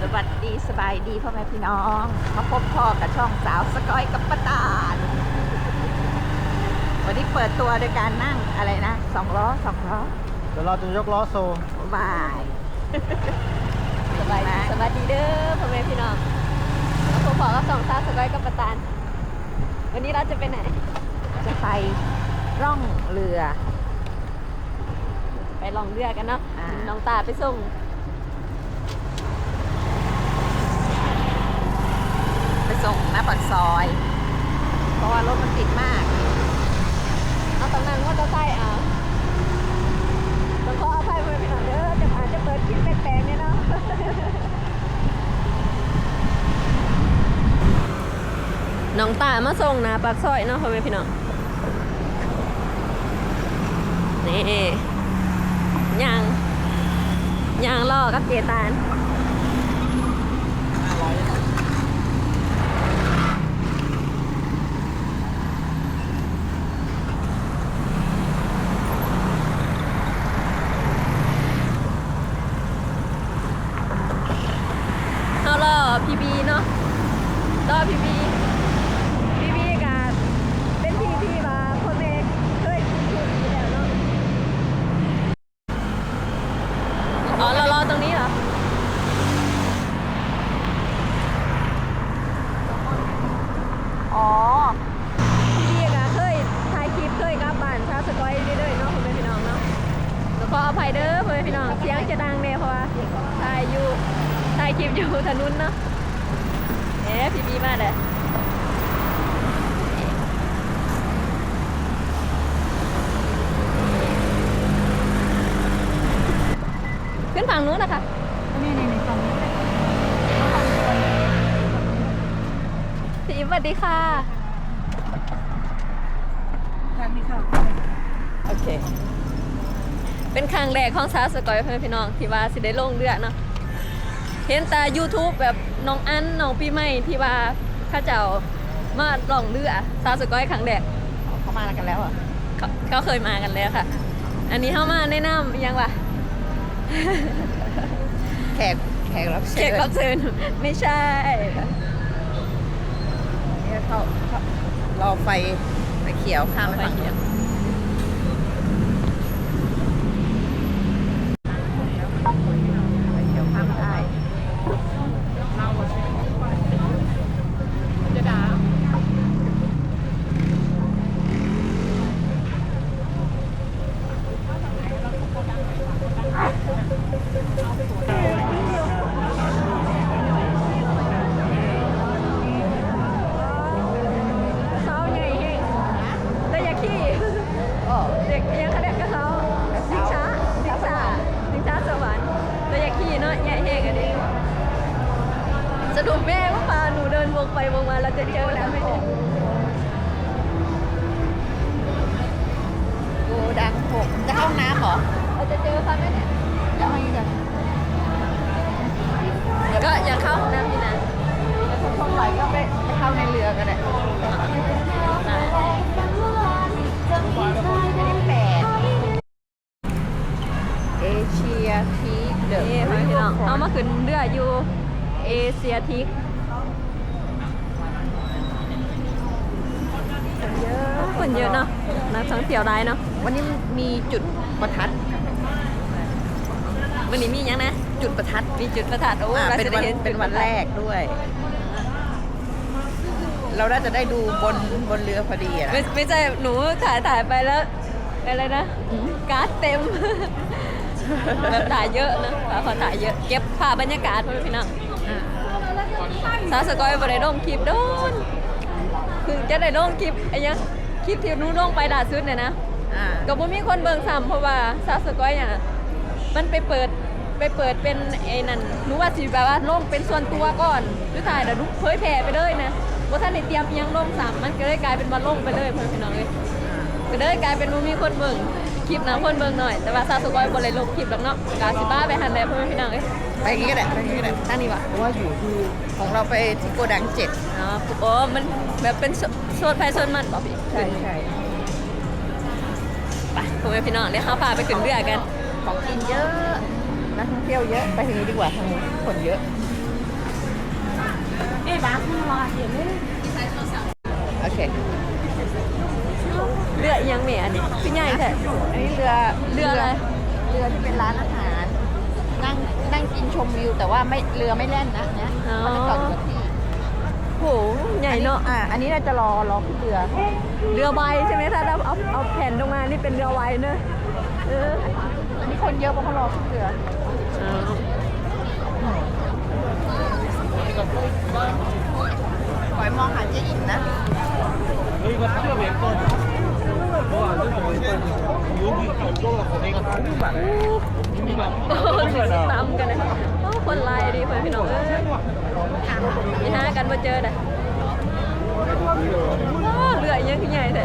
สวัสดีสบายดีพ่อแม่พี่น้อง มาพบพ่อกับช่องสาวสกอยกับป้าตาลวันนี้เปิดตัวโดยการนั่งอะไรนะสองล้อสองล้อเดี๋ยวเราจะยกล้อโซบายสบายดีสวัสดีเด้อพ่อแม่พี่น้องแล้วผมขอกับสองสาวสกอยกับปะตานวันนี้เราจะไปไหน จะไปร่องเรือ ไปลองเรือกันเนาะอ่าน้องตาไปส่ง ไป ส่งหน้าปากซอย เพราะว่ารถมันติดมาก เอาตรงนั้นว่าจะใส่เอาต้องขออภัยพ่อแม่พี่น้องเด้อจะอาจจะเปิดคลิปแปลกๆเนี่ยเนาะน้องตามาส่งนะปากซอยเนาะพ่อแม่พี่น้องนี่ยางยางล่อกับเจตาน เอาล่อพีบีเนาะล่อพีบีพีบีกับเป็นทีที่ว่าคนเอกเคยกินทีอยู่แล้วเนาะอ๋อเรารอตรงนี้เหรอ อ๋อ พีบีกับเคยถ่ายคลิปเคยกลับบ้านชาวสกอยเรื่อยๆเนาะคุณแม่พี่น้องเนาะแล้วก็อภัยเด้อคุณแม่ พี่น้องเสียงจะดังเนี่ยเพราะว่าถ่ายอยู่ถ่ายคลิปอยู่ถนนเนาะเอ๊ะพีบีมาเด้อขึ้นฝั่งนู้นนะคะนี่นี่นี่ตรงนี้พี่อิ๊มสวัสดีค่ะทางนี้เข้าโอเค เป็นครั้งแรกของสาวสกอยเพื่อนพี่น้องที่ว่าสิได้ลงเรือเนาะเห็นแต่ YouTube แบบน้องอันน้องปีใหม่ที่ว่าเข้าเจ้ามาลองเรือสาวสกอยครั้งแรกเขามาแล้วกันแล้วเหรอะเขาเขาเคยมากันแล้วค่ะ อันนี้เข้ามาแนะนำยังวะแขกแขกรับแขเชิญกรับเชิญไม่ใช่เนี่ยเขาเขารอไฟไฟเขียวข้ามไปฝั่งนี้นไฟ จะเจอแล้วไมเนี่ยโกดังหกจะเข้าห้องน้ำเหรอเราจะเจอเขาไหมเนี่ยแล้วให้กันก็อย่าเข้าห้องน้ำนี่นะถ้าช่องไหลก็ไปไปเข้าในเรือก็ได้อันนี้แปดเอเชียทีเดอะนี่พี่น้องเอามาขึ้นเรืออยู่เอเชียทิกเยอะคนเยอะเนาะนักท่อง เที่ยวได้เนาะวันนี้มีจุดประทัดวันนี้มียังนะจุดประทัดมีจุดประทัดโอ้อ่าราเป็นจะวันได้ห็เป็นวันจุดประแรทัดกด้วย เราน่าจะได้ดูบนบนเรือพอดีอะไม่นะไม่ใช่หนูถ่ายถ่ายไปแล้วอะไรนะการ์ดเต็มแบบถ่ายเยอะนะขอถ่ายเยอะเก็บภาพบรรยากาศไว้พี่น้องอ่าสาวสกอยบ่ได้ลงคลิปโดนคือจะได้ลงคลิปไอ้ยัง คลิปที่หนู้ลงไปล่าสุดเนี่ยนะอ่าก็บ่มีคนเบิ่งซ้ำเพราะว่าสาวสกอยอะมันไปเปิดไปเปิดเป็นไอ้นั่นหนูว่าสิแบบว่าลงเป็นส่วนตัวก่อนสุดท้ายเดี๋ยวหนูเผยแพร่ไปเลยนะบ่ทันได้เตรียมอิหยังลงซ้ำมันก็เลยกลายเป็นว่าลงไปเลยพ่อพี่น้องเอ้ยก็เลยกลายเป็นว่ามีคนเบิ่ง คลิปนะคนเบิ่งหน่อย แต่ว่าสาวสกอยบ่ได้ลงคลิปหรอกเนาะกาสิบ้าไปหันแหล้วพ่อพี่น้องเอ้ยไปอย่างนี้ก็ได้ไปอย่างนี้ก็ได้ตั้งนี่ว่ะเพราะว่าอยู่ที่ของเราไปที่โกดังเจ็ดอ๋อโอ้มันแบบเป็นโซโซนไฟโซนมันบอกพี่ใช่ใช่ไปพ่อแม่พี่น้องเดี๋ยวเขาพาไปขึ้นเรือกัน ของกินเยอะนะท่องเที่ยวเยอะไปทางนี้ดีกว่าทางนี้คนเยอะเอ๊ะบ้าคุณว่าเดี๋ยวไม่โอเค เรือยังเม่ยอันนี้พี่ใหญ่แท้อันนี้เรือเรืออะไรเรือที่เป็นร้านอาหาร นั่งนั่งกินชมวิว แต่ว่าไม่เรือไม่แล่นนะเนี่ยมันจะจอดอยู่ที่โหใหญ่เนาะอ่าอันนี้เราจะรอรอขึ้นเรือ เรือใบใช่ไหมถ้าเราเอาเอาแผ่นลงมานี่เป็นเรือใบเนอะเอออันนี้คนเยอะเพราะเขารอขึ้นเรือคอยมองหาเจ๊อินนะเฮ้ยมาเชื่อเบรกก่อน ตามกันนะโอ้คนลายดีเพื่อนพี่น้องเอ้ยมีห้ากันมาเจอเด้อโอ้เรืออีหยังคือใหญ่แท้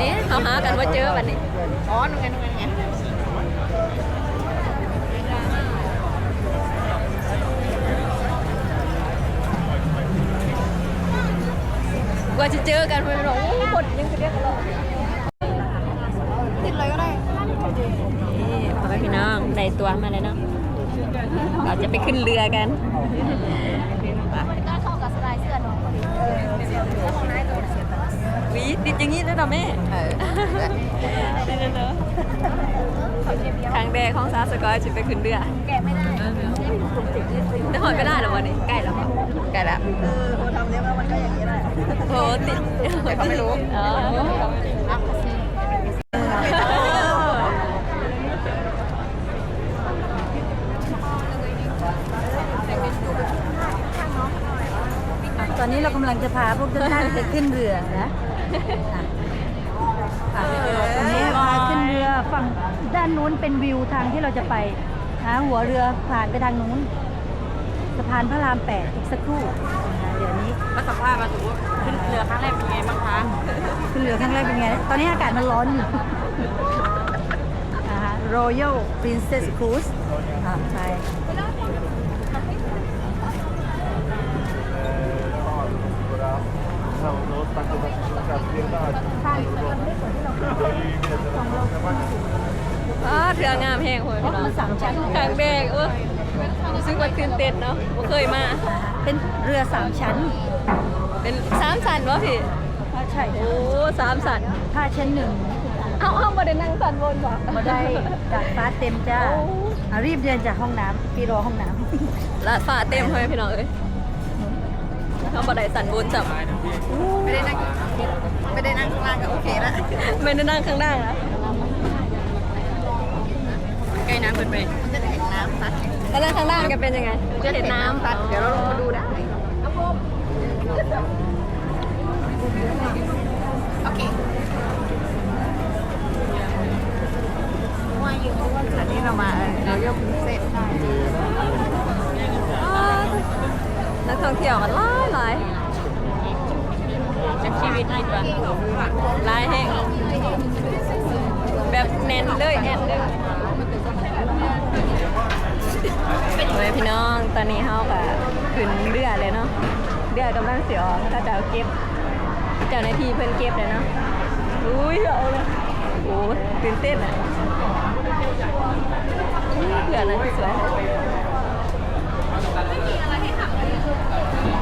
นี่ยเขาหากันว่าเจอวันนี้อ๋อนู่นไงนู่นไงนู่นไง กว่าจะเจอกันเพื่อนพี่น้องโอ้คนยังจะเรียกกันหรอติดเลยก็ได้นี่พ่อแม่พี่น้องได้ตัวมาแล้วเนาะเราจะไปขึ้นเรือกันก็เข้ากับสไตล์เสื้อน้องพอดีแล้วของนายตัวเสียตังค์วีติดอย่างนี้ด้วยนะแม่เออนี่นะเนอะครั้งแรกของซาสกอยจะไปขึ้นเรือแกะไม่ได้แต่หอยไม่ได้หรอวันนี้ใกล้แล้วค่ะแกะละเอ อพอทำเนี้ยมันก็อย่างนี้แหละ โหติดแต่เขาไม่รู้อ๋อตอนนี้เรากำลังจะพาพวกท่านไปขึ้นเรือนะค่ะตอนนี้พาขึ้นเรือฝั่งด้านนู้นเป็นวิวทางที่เราจะไปหาหัวเรือผ่านไปทางนู้นสะพานพระรามแปดอีกสักครู่ มาสัมภาษณ์มาถึงว่าขึ้นเรือครั้งแรกเป็นไงบ้างคะขึ้นเรือครั้งแรกเป็นไง ตอนนี้อากาศมันร้อนอยู่นะคะ Royal Princess Cruise อ่าใช่อ๋อเรืองามแห้งคนพี่น้องมันสามชั้นครั้งแรกเออรู้สึกว่าตื่นเต้นเนาะบ่เคยมา เป็นเรือสามชั้น เป็นสามสันวะพี่อ่าใช่โอ้สามสันถ้าชั้นหนึ่งเอาเอามาได้นั่งสันบนวะมาได้ดาดฟ้าเต็มจ้าโอ้อะรีบเดินจากห้องน้ำพี่รอห้องน้ำลาดฟ้าเต็มเลยพี่น้องเอ้ยเขาบ่ได้สันบนจับไม่ได้นั่งไม่ได้นั่งข้างล่างก็โอเคแล้วไม่ได้นั่งข้างล่างนะใกล้น้ำเปิดไปมันจะได้เห็นน้ำซัดแล้วนั่งข้างล่างกันเป็นยังไงจะเห็นน้ำซัดเดี๋ยวเราลงมาดูได้ โอเคว่าอยู่อันนี้เรามาเรายกเสร็จอ้าวนักท่องเที่ยวกันหลายหลายจากชีวิตดีกว่าหลายแห่งแบบแน่นเลยแน่นเลยเฮ้ยพี่น้อง ตอนนี้เฮากับขึ้นเรือเลยเนาะเรือกำลังเสียออกถ้าจะเอาเก็บ เจ้าหน้าที่เพิ่นเก็บเลยเนาะอุ้ยเอาเลยโอ้ตื่นเต้นอะเผื่ออะไรสวย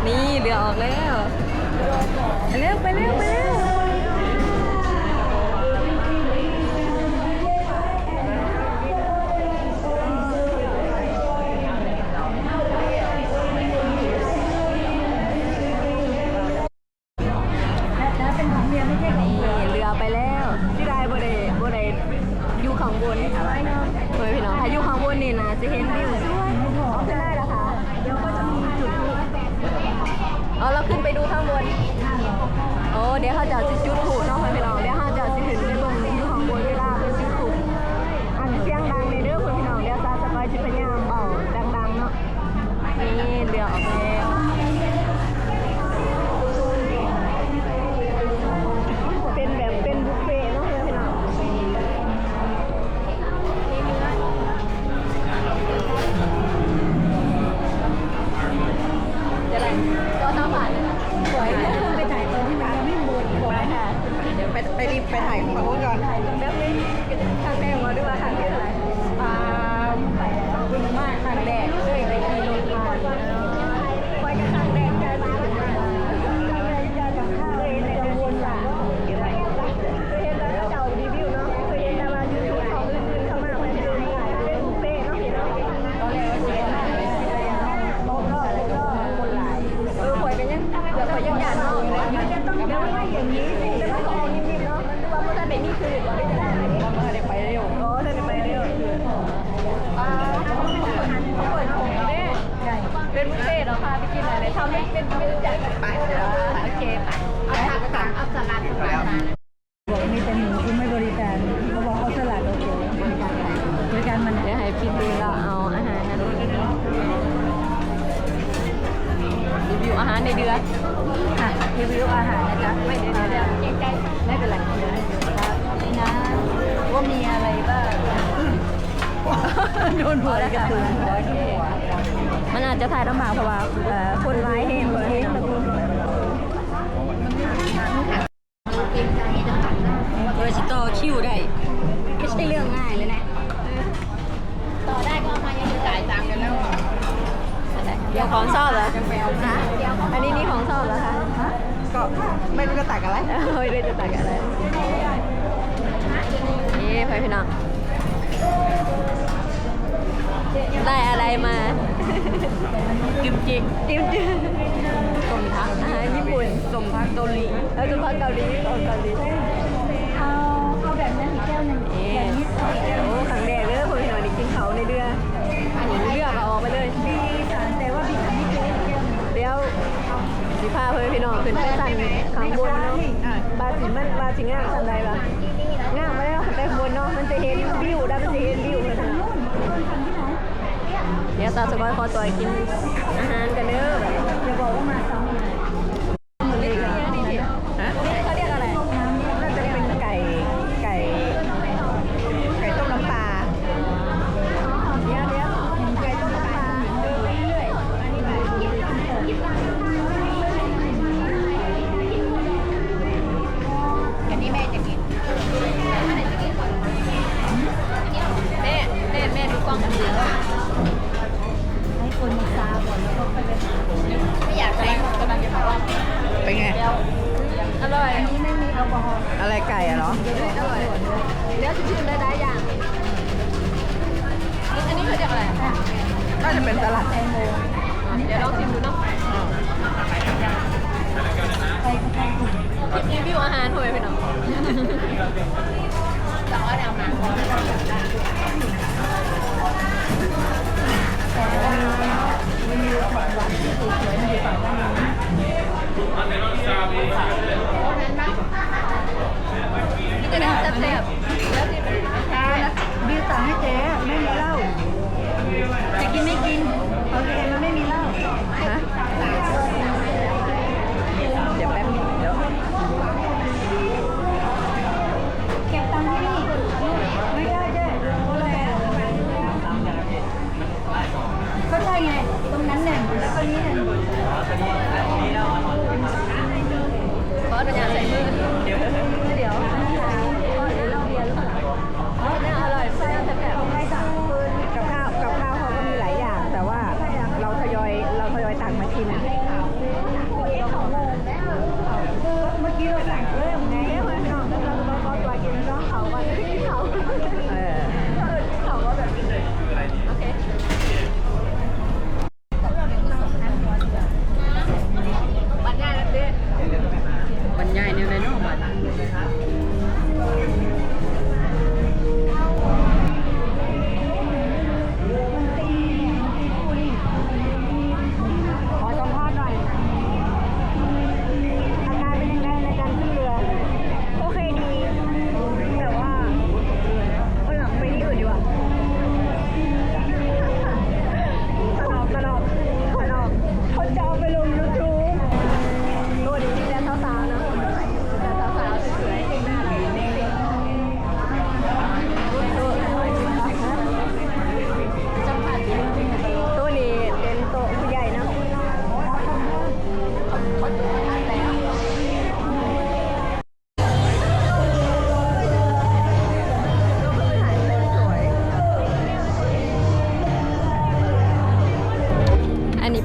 นี่เรือออกแล้วไปเร็วไปเร็วไปเร็ว่งนู้นก่วไม่ทางแม่ของเราด้วยว่าทางที่เท่ไร ในเดือนอะรีวิวอาหารนะจ๊ะไม่ได้เดี๋ยวไม่เป็นไรเดี๋นี่นะว่ามีอะไรบ้างโดนหัวแล้วค่ะมันอาจจะถ่ายลำบากเพราะว่าคนร้ายเห็นเลยเวอร์ชิตอคิวได้ ไม่ใช่เรื่องง่ายเลยนะ ต่อได้ก็มายังจ่ายตังกันแล้วเดี๋ยวของชอบเหรอันนี้นี่ของชอบเหรอคะะก็ไม่รู้จะตักอะไรไม่รู้จะตักอะไร นี่ไปพี่น้อง ได้อะไรมากิมจิกิมจิสมพักอาหารญี่ปุ่นสมพักเกาหลีแล้วสมพักเกาหลีเกาหลีเอาเอาแบบนั้นแก้วหนึ่งแบบนี้แาเพื่อนพี่น้องขึ้นไปสั่นข้างบนเนาะบาจิมันบาจิงาสั่นไรล่ะงาไม่ได้แต่บนเนาะมันจะเห็นวิวได้มันจะเห็นวิวเลยเดี๋ยวตาสกอยขอตัวกินอาหารกันเด้ออย่าบอกว่ามา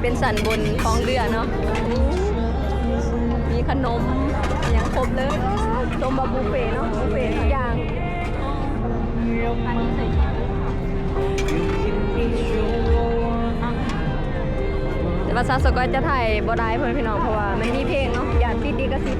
เป็นสันบนของเรือเนาะ มีขนมอย่างครบเลยชมบะบุฟเฟ่เนาะบุฟเฟ่ทุกอย่างอันนี้ใส่ชีแต่ว่าซาสก็จะถ่ายบ่ได้เพื่อนพี่น้องเพราะว่ามันมีเพลงเนาะอย่าติดดีก็สิด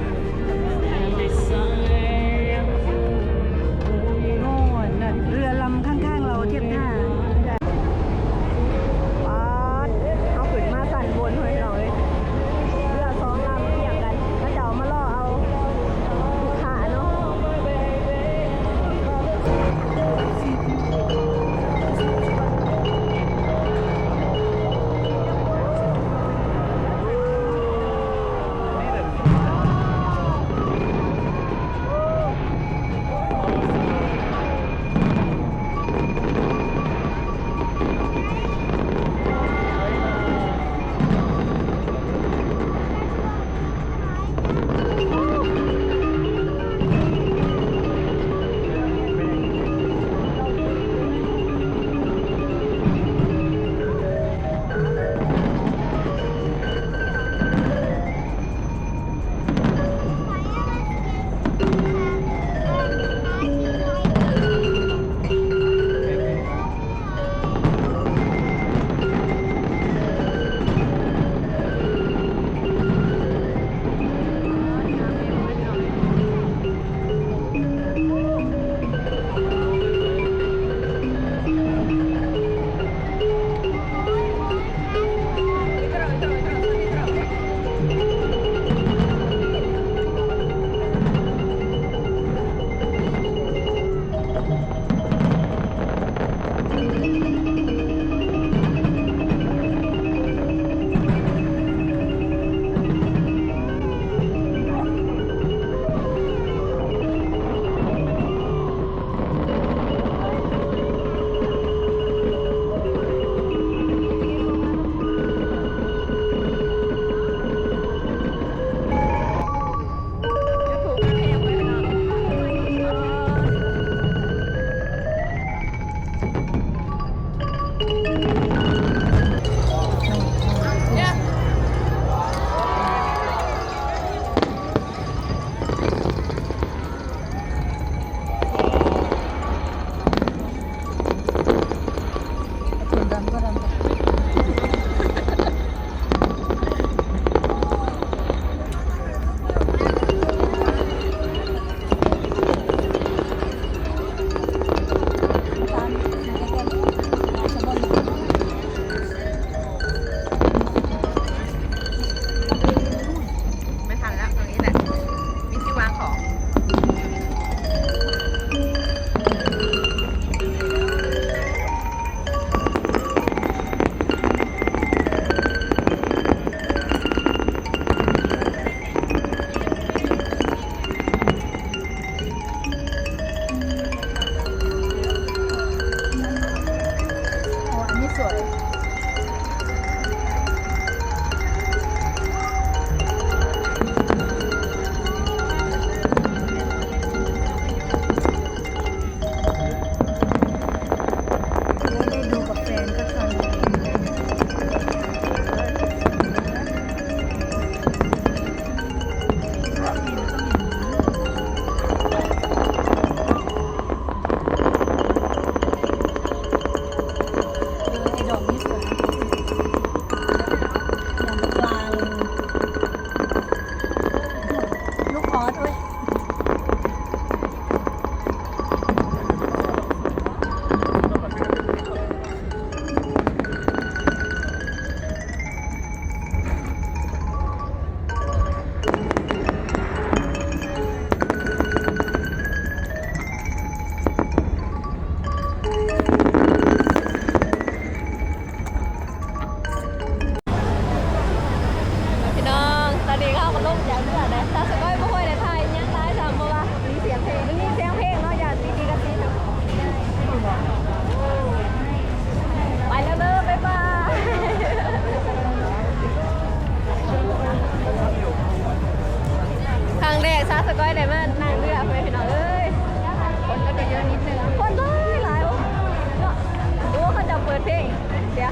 ย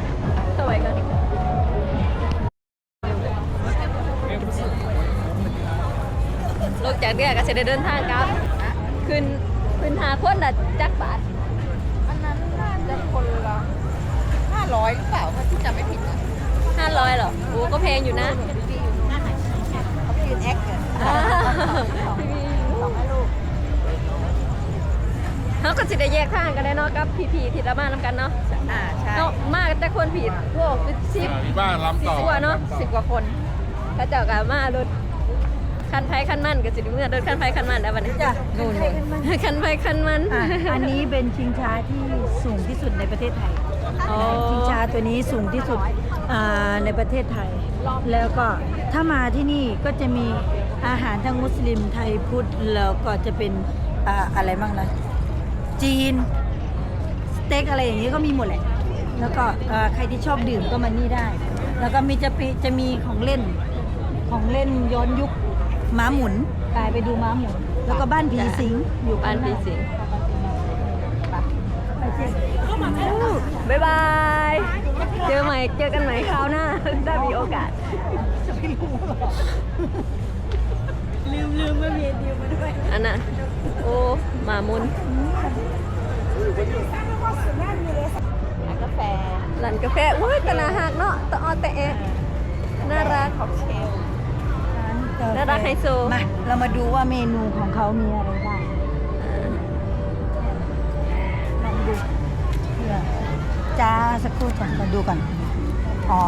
สวยกลงจากเรือก็จะได้เดินทางครับขึ้นขึ้นหาคนละจักบาทอันนั้นน่าจะคนละห้าร้อยหรือเปล่าที่จำไม่ผิดนะห้าร้อยเหรอโอ้ก็แพงอยู่นะพี่ยืนแอคเลย เขาก็สิได้แยกทางกันได้เนาะกับพี่ๆที่ละมานำกันเนาะอ่าใช่ เนาะมาแต่คนผิดโว้เป็นสิบมีบ้านลำสิต่บอกว่าเนาะสิบกว่าคนเขาเจ้าก็มารถคันไฟคันมันก็สิได้เมื่อรถคันไฟคันมันแล้ววันนี้จ้ะนู่นคันไฟคันมัน อะอันนี้เป็นชิงช้าที่สูงที่สุดในประเทศไทยอ๋อ ชิงช้าตัวนี้สูงที่สุดอ่าในประเทศไทย แล้วก็ถ้ามาที่นี่ก็จะมีอาหารทั้งมุสลิมไทยพุทธแล้วก็จะเป็นอ่าอะไรบ้างนะ จีน สเต็กอะไรอย่างนี้ก็มีหมดแหละ แล้วก็เอ่อใครที่ชอบดื่มก็มานี่ได้ แล้วก็มีจะปีจะมีของเล่น ของเล่นย้อนยุคม้าหมุนไปไปดูม้าหมุน แล้วก็บ้านผีสิงอยู่บ้านข้พี่งหสิงห์ไปเช็ค บ๊ายบาย เจอใหม่ เจอกันใหม่คราวหน้าถ้ามีโอกาส ลืมลืมว่ามีดิวมาด้วย อันน่ะ โอ้ หมามุนร้านกาแฟร้านกาแฟอุ้ยแตนาหักเนาะตะออแต่เอะน่ารักค็อกเทลน่ารักไฮโซมาเรามาดูว่าเมนูของเขามีอะไรบ้างลองดูเพื่อจ้าสักครู่ก่อนมาดูก่อนอ๋อ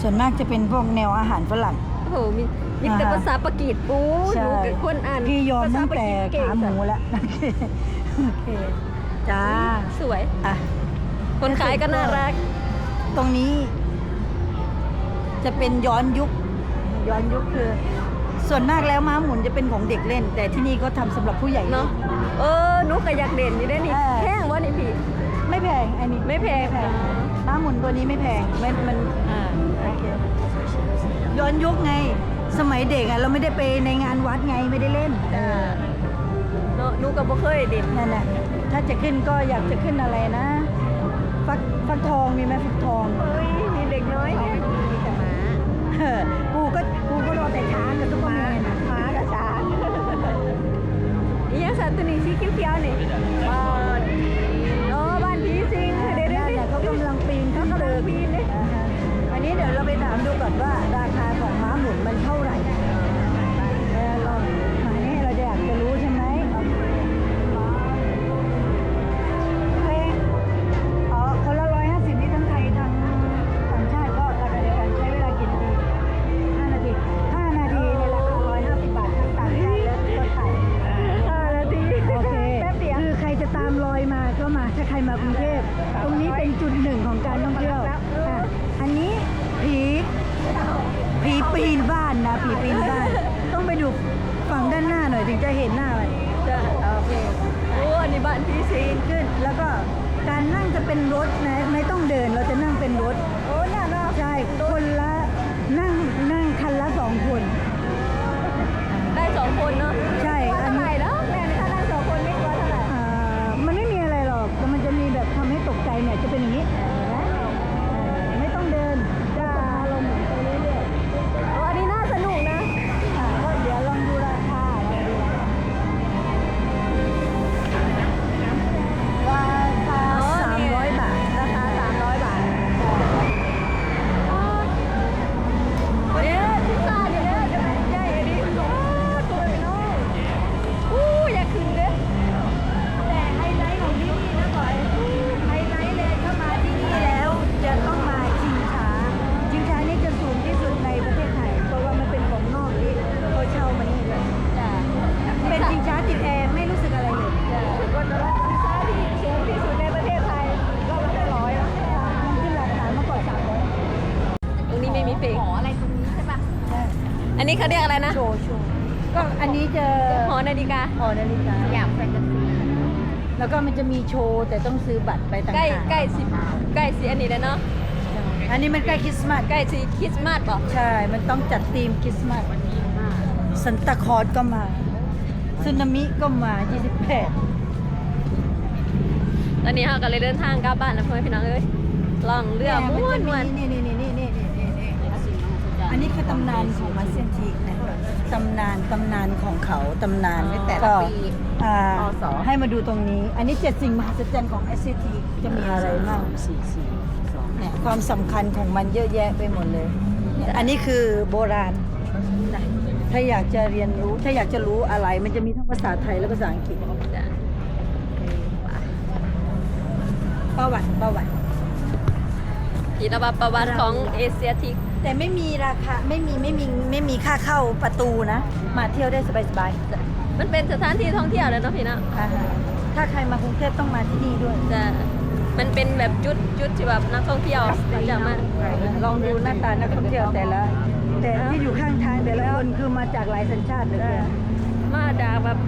ส่วนมากจะเป็นพวกแนวอาหารฝรั่ง โอ้โหมีมีแต่อ่าภาษาปากีสปูใช่ดูกับคนอ่านพี่ยอมภษตั้งแต่ปกีสเก่ขาหมูแล้วโอเคโอเคจ้าสวย อะ คนขายก็น่ารัก ตรงนี้ จะเป็นย้อนยุค ย้อนยุคคือ ส่วนมากแล้วม้าหมุนจะเป็นของเด็กเล่น แต่ที่นี่เขาทำสำหรับผู้ใหญ่เนาะเออหนุก็อยากเด่นอยู่ได้นี่เออแพงวะนี่พี่ ไม่แพงอันนี้ไม่แพงม้าหมุนตัวนี้ไม่แพงไม่มันอ่าโอเค ย้อนยุคไง สมัยเด็กอะเราไม่ได้ไปในงานวัดไงไม่ได้เล่นเออเนาะหนุก็บ่เคยเด่นนั่นแหละถ้าจะขึ้นก็อยากจะขึ้นอะไรนะ ฟักฟักทองมีไหมฟักทองเฮ้ยมีเด็กน้อยเนี่ยมีแต่ม้าเออกูก็กูก็รอแต่ช้างกับทุกคนนะม้ากับช้างอีหยังสัตว์ตัวนี้สีเขียวๆนี่บ้านโอ้บ้านผีสิงเดี๋ยวเดี๋ยวนั่นแหละเขากำลังปีนขึ้นเขากำลัตึงกปีนเลยอ่าฮะอันนี้เดี๋ยวเราไปถามดูก่อนว่ารา ปีนบ้านนะผีปีนบ้าน ต้องไปดูฝั่งด้านหน้าหน่อยถึงจะเห็นหน้ามันจ้ะโอเคโอ้อันนี้บ้านผีสิปีงนขึ้น แล้วก็การนั่งจะเป็นรถนะไม่ต้องเดินเราจะนั่งเป็นรถ โอ้น่ารักใช่คนละนั่งนั่งคันละสองคน ได้สองคนเนาะใช่ ได้เลาอยากแฟนตาซีแล้วก็มันจะมีโชว์แต่ต้องซื้อบัตรไปต่างๆใกล้ใกล้สิใกล้สิอันนี้แล้วเนาะอันนี้มันใกล้คริสต์มาสใกล้สิคริสต์มาสบอกใช่ มันต้องจัดธีมคริสต์มาสสันตาคอร์สก็มาซึนามิก็มา 28 ตอนนี้เราก็เลยเดินทางกลับบ้านแล้วเพื่อนพี่น้องเอ้ยลองเรือม้วนม้วนนี่นี่นี่นี่ อาซิโนเขาจะออันนี้คือตำนานของมาเซียนทีกนะตำนานตำนานของเขาตำนานในแต่ละก็ปี อ่าพศ ให้มาดูตรงนี้ อันนี้เจ็ดสิ่งมหัศจรรย์ของ s อ t จะมีอะไรบ้างเนี่ยความสำคัญของมันเยอะแยะไปหมดเลยเนี่ยอันนี้คือโบราณนะถ้าอยากจะเรียนรู้ ถ้าอยากจะรู้อะไร มันจะมีทั้งภาษาไทยและภาษาอังกฤษจ้ะประวัติประวัติ ที่ระบาประวัติของเอเชียทิก แต่ไม่มีราคาไม่มีไม่มีไม่มีค่าเข้าประตูนะ มาเที่ยวได้สบายมันเป็นสถานที่ท่องเที่ยวเลยเนาะพี่เนาะๆอ่าฮะถ้าใครมากรุงเทพต้องมาที่นี่ด้วยจะมันเป็นแบบจุดจุดที่แบบนักท่องเที่ยวจะมา ลองดูหน้าตานักท่องเที่ยวแต่ละ แต่ที่อยู่ข้างทางแต่ละคนคือมาจากหลายสัญชาติเลยมาจากแบบ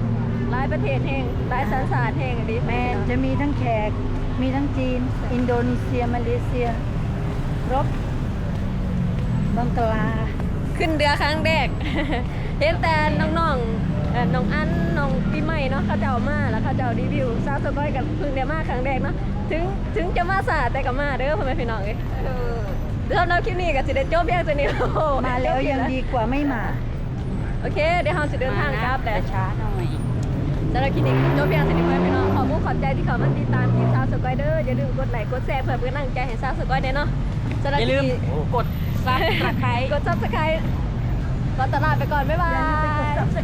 หลายประเทศแห่งหลายสัญชาติแห่งดิแมนจะมีทั้งแขก มีทั้งจีน อินโดนีเซียมาเลเซียรบ บังกลา ขึ้นเรือครั้งแรก เห็นแต่น้องๆเอ่อน้องอันน้องปีใหม่เนาะเขาเจ้ามาแล้วเขาเจ้ารีวิวซาวสก้อยกับพึ่งเดียมาครั้งแรกเนาะถึงถึงจะมาสาแต่ก็มาเด้อพ่อแม่พี่น้องเอ้ยเดี๋ยวเราคลิปนี้ก็สิได้จบเพียงเท่านี้โอ้โหมาแล้วยังดีกว่าไม่มาโอเคเดี๋ยวเราจะเดินทางกลับแล้วช้าหน่อย สำหรับคลินิกโจเพียงสินิพพี่น้องขอบคุณขอบใจที่เขามาติดตามทีมซาวสกอยเดอร์อย่าลืมกดไลค์กดแชร์เพื่อเป็นกำลังใจให้ซาวสกอยเด้อเนาะสำหรับอย่าลืมคลินิกด ซับสไครต์กดซับสไครต์กดตลาดไปก่อน บ๊ายบาย